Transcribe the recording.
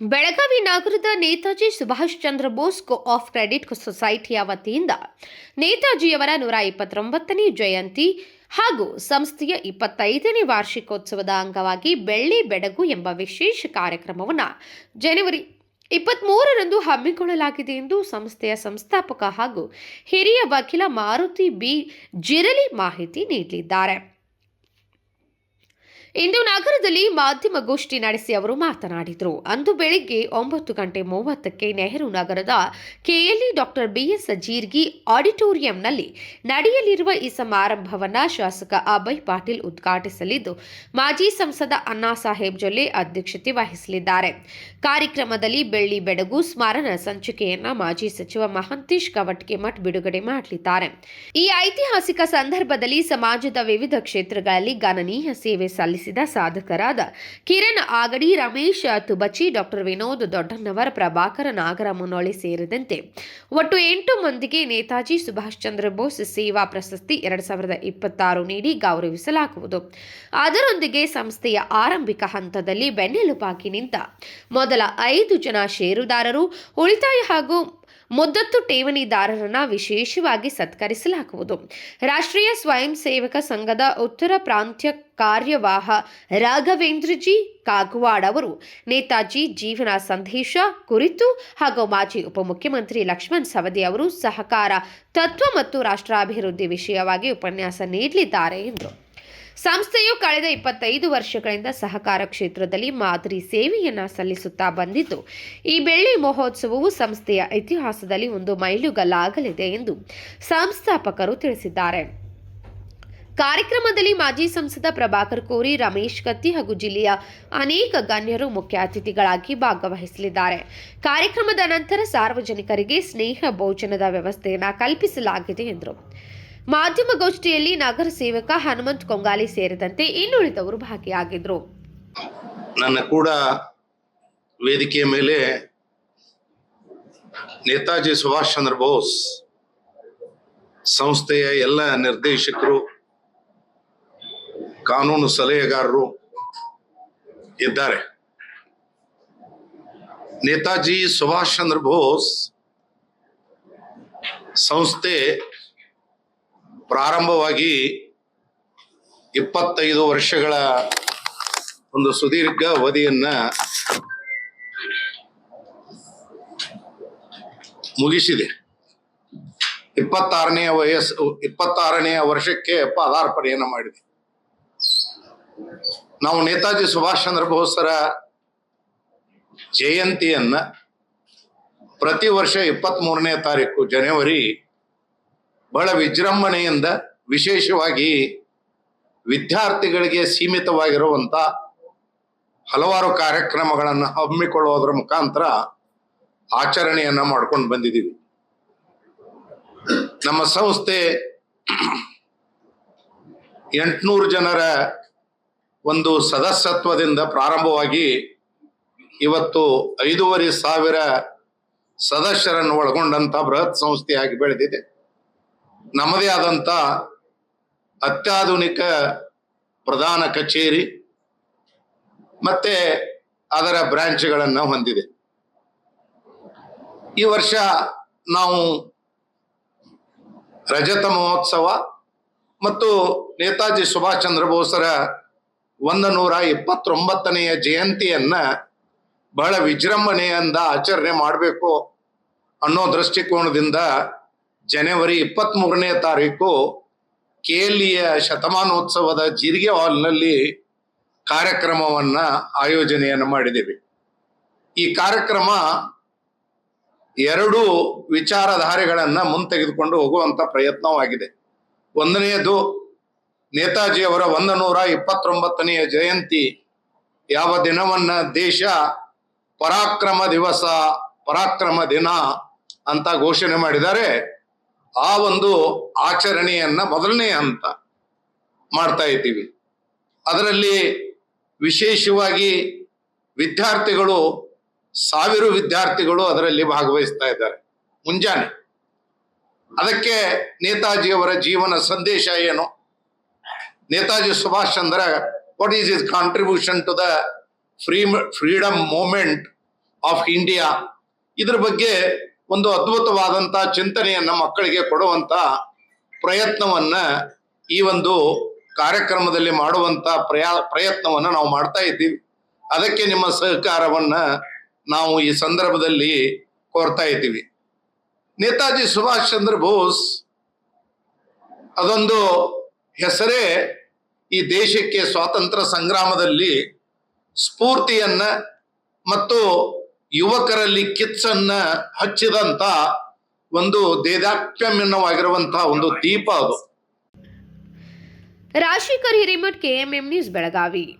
ಬೆಳಗಾವಿ ನಗರದ Netaji Subhash Chandra Bose co op credit ಸೊಸೈಟಿಯ ವತಿಯಿಂದ ನೇತಾಜಿಯವರ ನೂರ ಇಪ್ಪತ್ತೊಂಬತ್ತನೇ ಜಯಂತಿ ಹಾಗೂ ಸಂಸ್ಥೆಯ ಇಪ್ಪತ್ತೈದನೇ ವಾರ್ಷಿಕೋತ್ಸವದ ಅಂಗವಾಗಿ ಬೆಳ್ಳಿ ಬೆಡಗು ಎಂಬ ವಿಶೇಷ ಕಾರ್ಯಕ್ರಮವನ್ನು ಜನವರಿ ಇಪ್ಪತ್ತ್ಮೂರರಂದು ಹಮ್ಮಿಕೊಳ್ಳಲಾಗಿದೆ ಎಂದು ಸಂಸ್ಥೆಯ ಸಂಸ್ಥಾಪಕ ಹಾಗೂ ಹಿರಿಯ ವಕೀಲ ಮಾರುತಿ ಬಿ ಜಿರಲಿ ಮಾಹಿತಿ ನೀಡಲಿದ್ದಾರೆ ಇಂದು ನಗರದಲ್ಲಿ ಮಾಧ್ಯಮಗೋಷ್ಠಿ ನಡೆಸಿ ಅವರು ಮಾತನಾಡಿದರು. ಅಂದು ಬೆಳಿಗ್ಗೆ ಒಂಬತ್ತು ಗಂಟೆ ಮೂವತ್ತಕ್ಕೆ ನೆಹರು ನಗರದ KLE doctor B S Jirgi ಆಡಿಟೋರಿಯಂನಲ್ಲಿ ನಡೆಯಲಿರುವ ಈ ಸಮಾರಂಭವನ್ನು ಶಾಸಕ ಅಭಯ್ ಪಾಟೀಲ್ ಉದ್ಘಾಟಿಸಲಿದ್ದು, ಮಾಜಿ ಸಂಸದ ಅಣ್ಣಾ ಸಾಹೇಬ್ ಜೊಲ್ಲೆ ಅಧ್ಯಕ್ಷತೆ ವಹಿಸಲಿದ್ದಾರೆ. ಕಾರ್ಯಕ್ರಮದಲ್ಲಿ ಬೆಳ್ಳಿ ಬೆಡಗು ಸ್ಮರಣ ಸಂಚಿಕೆಯನ್ನು ಮಾಜಿ ಸಚಿವ ಮಹಂತೇಶ್ ಕವಟ್ಗೆಮಠ್ ಬಿಡುಗಡೆ ಮಾಡಲಿದ್ದಾರೆ. ಈ ಐತಿಹಾಸಿಕ ಸಂದರ್ಭದಲ್ಲಿ ಸಮಾಜದ ವಿವಿಧ ಕ್ಷೇತ್ರಗಳಲ್ಲಿ ಗಣನೀಯ ಸೇವೆ ಸಲ್ಲಿಸಿದ ಸಾಧಕರಾದ ಕಿರಣ್ ಆಗಡಿ, ರಮೇಶ್ ತುಬಚಿ, ಡಾಕ್ಟರ್ ವಿನೋದ್ ದೊಡ್ಡಣ್ಣವರ ಪ್ರಭಾಕರ ನಾಗರ ಮುನ್ನೋಳಿ ಸೇರಿದಂತೆ ಒಟ್ಟು ಎಂಟು ಮಂದಿಗೆ ನೇತಾಜಿ ಸುಭಾಷ್ ಚಂದ್ರ ಬೋಸ್ ಸೇವಾ ಪ್ರಶಸ್ತಿ ಎರಡ್ ಸಾವಿರದ ಇಪ್ಪತ್ತಾರು ನೀಡಿ ಗೌರವಿಸಲಾಗುವುದು. ಅದರೊಂದಿಗೆ ಸಂಸ್ಥೆಯ ಆರಂಭಿಕ ಹಂತದಲ್ಲಿ ಬೆನ್ನೆಲುಬಾಗಿ ನಿಂತ ಮೊದಲ ಐದು ಜನ ಷೇರುದಾರರು ಉಳಿತಾಯ ಹಾಗೂ ಮುದ್ದತ್ತು ಠೇವಣಿದಾರರನ್ನ ವಿಶೇಷವಾಗಿ ಸತ್ಕರಿಸಲಾಗುವುದು. ರಾಷ್ಟ್ರೀಯ ಸ್ವಯಂ ಸೇವಕ ಸಂಘದ ಉತ್ತರ ಪ್ರಾಂತ್ಯ ಕಾರ್ಯವಾಹ ರಾಘವೇಂದ್ರಜಿ ಕಾಗವಾಡ್ ಅವರು ನೇತಾಜಿ ಜೀವನ ಸಂದೇಶ ಕುರಿತು ಹಾಗೂ ಮಾಜಿ ಉಪಮುಖ್ಯಮಂತ್ರಿ ಲಕ್ಷ್ಮಣ್ ಸವದಿ ಅವರು ಸಹಕಾರ, ತತ್ವ ಮತ್ತು ರಾಷ್ಟ್ರಾಭಿವೃದ್ಧಿ ವಿಷಯವಾಗಿ ಉಪನ್ಯಾಸ ನೀಡಲಿದ್ದಾರೆ ಎಂದರು. ಸಂಸ್ಥೆಯು ಕಳೆದ ಇಪ್ಪತ್ತೈದು ವರ್ಷಗಳಿಂದ ಸಹಕಾರ ಕ್ಷೇತ್ರದಲ್ಲಿ ಮಾದರಿ ಸೇವೆಯನ್ನು ಸಲ್ಲಿಸುತ್ತಾ ಬಂದಿದ್ದು, ಈ ಬೆಳ್ಳಿ ಮಹೋತ್ಸವವು ಸಂಸ್ಥೆಯ ಇತಿಹಾಸದಲ್ಲಿ ಒಂದು ಮೈಲುಗಲ್ಲಾಗಲಿದೆ ಎಂದು ಸಂಸ್ಥಾಪಕರು ತಿಳಿಸಿದ್ದಾರೆ. ಕಾರ್ಯಕ್ರಮದಲ್ಲಿ ಮಾಜಿ ಸಂಸದ ಪ್ರಭಾಕರ್ ಕೋರಿ, ರಮೇಶ್ ಕತ್ತಿ ಹಾಗೂ ಜಿಲ್ಲೆಯ ಅನೇಕ ಗಣ್ಯರು ಮುಖ್ಯ ಅತಿಥಿಗಳಾಗಿ ಭಾಗವಹಿಸಲಿದ್ದಾರೆ. ಕಾರ್ಯಕ್ರಮದ ನಂತರ ಸಾರ್ವಜನಿಕರಿಗೆ ಸ್ನೇಹ ಭೋಜನದ ವ್ಯವಸ್ಥೆಯನ್ನು ಕಲ್ಪಿಸಲಾಗಿದೆ ಎಂದರು. ಮಾಧ್ಯಮಗೋಷ್ಠಿಯಲ್ಲಿ ನಗರ ಸೇವಕ ಹನುಮಂತ್ ಕೊಂಗಾಲಿ ಸೇರಿದಂತೆ ಇನ್ನುಳಿದವರು ಭಾಗಿಯಾಗಿದ್ರು. ನನ್ನ ಕೂಡ ವೇದಿಕೆಯ ಮೇಲೆ ನೇತಾಜಿ ಸುಭಾಷ್ ಚಂದ್ರ ಬೋಸ್ ಸಂಸ್ಥೆಯ ಎಲ್ಲ ನಿರ್ದೇಶಕರು, ಕಾನೂನು ಸಲಹೆಗಾರರು ಇದ್ದಾರೆ. ನೇತಾಜಿ ಸುಭಾಷ್ ಚಂದ್ರ ಬೋಸ್ ಸಂಸ್ಥೆ ಪ್ರಾರಂಭವಾಗಿ ಇಪ್ಪತ್ತೈದು ವರ್ಷಗಳ ಒಂದು ಸುದೀರ್ಘ ಅವಧಿಯನ್ನ ಮುಗಿಸಿದೆ. ಇಪ್ಪತ್ತಾರನೆಯ ವಯಸ್ಸು ಇಪ್ಪತ್ತಾರನೆಯ ವರ್ಷಕ್ಕೆ ಪಾದಾರ್ಪಣೆಯನ್ನು ಮಾಡಿದೆ. ನಾವು ನೇತಾಜಿ ಸುಭಾಷ್ ಚಂದ್ರ ಬೋಸರ ಜಯಂತಿಯನ್ನ ಪ್ರತಿ ವರ್ಷ ಇಪ್ಪತ್ತ್ ಮೂರನೇ ತಾರೀಕು, ಜನವರಿ ಬಹಳ ವಿಜೃಂಭಣೆಯಿಂದ ವಿಶೇಷವಾಗಿ ವಿದ್ಯಾರ್ಥಿಗಳಿಗೆ ಸೀಮಿತವಾಗಿರುವಂತ ಹಲವಾರು ಕಾರ್ಯಕ್ರಮಗಳನ್ನು ಹಮ್ಮಿಕೊಳ್ಳುವುದರ ಮುಖಾಂತರ ಆಚರಣೆಯನ್ನ ಮಾಡ್ಕೊಂಡು ಬಂದಿದ್ದೀವಿ. ನಮ್ಮ ಸಂಸ್ಥೆ ಎಂಟುನೂರು ಜನರ ಒಂದು ಸದಸ್ಯತ್ವದಿಂದ ಪ್ರಾರಂಭವಾಗಿ ಇವತ್ತು ಐದೂವರೆ ಸಾವಿರ ಸದಸ್ಯರನ್ನು ಒಳಗೊಂಡಂತ ಬೃಹತ್ ಸಂಸ್ಥೆಯಾಗಿ ಬೆಳೆದಿದೆ. ನಮ್ಮದೇ ಆದಂತ ಅತ್ಯಾಧುನಿಕ ಪ್ರಧಾನ ಕಚೇರಿ ಮತ್ತೆ ಅದರ ಬ್ರಾಂಚ್ಗಳನ್ನು ಹೊಂದಿದೆ. ಈ ವರ್ಷ ನಾವು ರಜತ ಮಹೋತ್ಸವ ಮತ್ತು ನೇತಾಜಿ ಸುಭಾಷ್ ಚಂದ್ರ ಬೋಸರ ಒಂದು ನೂರ ಇಪ್ಪತ್ತೊಂಬತ್ತನೆಯ ಜಯಂತಿಯನ್ನ ಬಹಳ ವಿಜೃಂಭಣೆಯಿಂದ ಆಚರಣೆ ಮಾಡಬೇಕು ಅನ್ನೋ ದೃಷ್ಟಿಕೋನದಿಂದ ಜನವರಿ ಇಪ್ಪತ್ತ್ ಮೂರನೇ ತಾರೀಕು ಕೇಲಿಯ ಶತಮಾನೋತ್ಸವದ ಜೀರಿಗೆ ಹಾಲ್ನಲ್ಲಿ ಕಾರ್ಯಕ್ರಮವನ್ನ ಆಯೋಜನೆಯನ್ನು ಮಾಡಿದ್ದೇವೆ. ಈ ಕಾರ್ಯಕ್ರಮ ಎರಡು ವಿಚಾರಧಾರೆಗಳನ್ನ ಮುಂತೆಗೆದುಕೊಂಡು ಹೋಗುವಂತ ಪ್ರಯತ್ನವಾಗಿದೆ. ಒಂದನೆಯದು ನೇತಾಜಿ ಅವರ ಒಂದು ನೂರ ಇಪ್ಪತ್ತೊಂಬತ್ತನೆಯ ಜಯಂತಿ ಯಾವ ದಿನವನ್ನ ದೇಶ ಪರಾಕ್ರಮ ದಿವಸ, ಪರಾಕ್ರಮ ದಿನ ಅಂತ ಘೋಷಣೆ ಮಾಡಿದ್ದಾರೆ. ಆ ಒಂದು ಆಚರಣೆಯನ್ನ ಮೊದಲನೇ ಹಂತ ಮಾಡ್ತಾ ಇದ್ದೀವಿ. ಅದರಲ್ಲಿ ವಿಶೇಷವಾಗಿ ವಿದ್ಯಾರ್ಥಿಗಳು, ಸಾವಿರ ವಿದ್ಯಾರ್ಥಿಗಳು ಅದರಲ್ಲಿ ಭಾಗವಹಿಸ್ತಾ ಇದ್ದಾರೆ. ಮುಂಜಾನೆ. ಅದಕ್ಕೆ ನೇತಾಜಿಯವರ ಜೀವನ ಸಂದೇಶ ಏನು? Netaji Subhash Chandra what is his contribution to the free freedom movement of India ಇದ್ರ ಬಗ್ಗೆ ಒಂದು ಅದ್ಭುತವಾದಂತ ಚಿಂತನೆಯನ್ನು ಮಕ್ಕಳಿಗೆ ಕೊಡುವಂತ ಪ್ರಯತ್ನವನ್ನ ಈ ಒಂದು ಕಾರ್ಯಕ್ರಮದಲ್ಲಿ ಮಾಡುವಂತ ಪ್ರಯಾ, ಪ್ರಯತ್ನವನ್ನ ನಾವು ಮಾಡ್ತಾ ಇದ್ದೀವಿ. ಅದಕ್ಕೆ ನಿಮ್ಮ ಸಹಕಾರವನ್ನ ನಾವು ಈ ಸಂದರ್ಭದಲ್ಲಿ ಕೋರ್ತಾ ಇದ್ದೀವಿ. ನೇತಾಜಿ ಸುಭಾಷ್ ಚಂದ್ರ ಬೋಸ್ ಅದೊಂದು ಹೆಸರೇ ಈ ದೇಶಕ್ಕೆ ಸ್ವಾತಂತ್ರ್ಯ ಸಂಗ್ರಾಮದಲ್ಲಿ ಸ್ಫೂರ್ತಿಯನ್ನ ಮತ್ತು ಯುವಕರಲ್ಲಿ ಕಿಚ್ಚನ್ನ ಹಚ್ಚಿದಂತ ಒಂದು ದೇದಾಪ್ಯಮಿನವಾಗಿರುವಂತಹ ಒಂದು ದೀಪ ಅದು. Rashikar Hiremath KMM news Belagavi.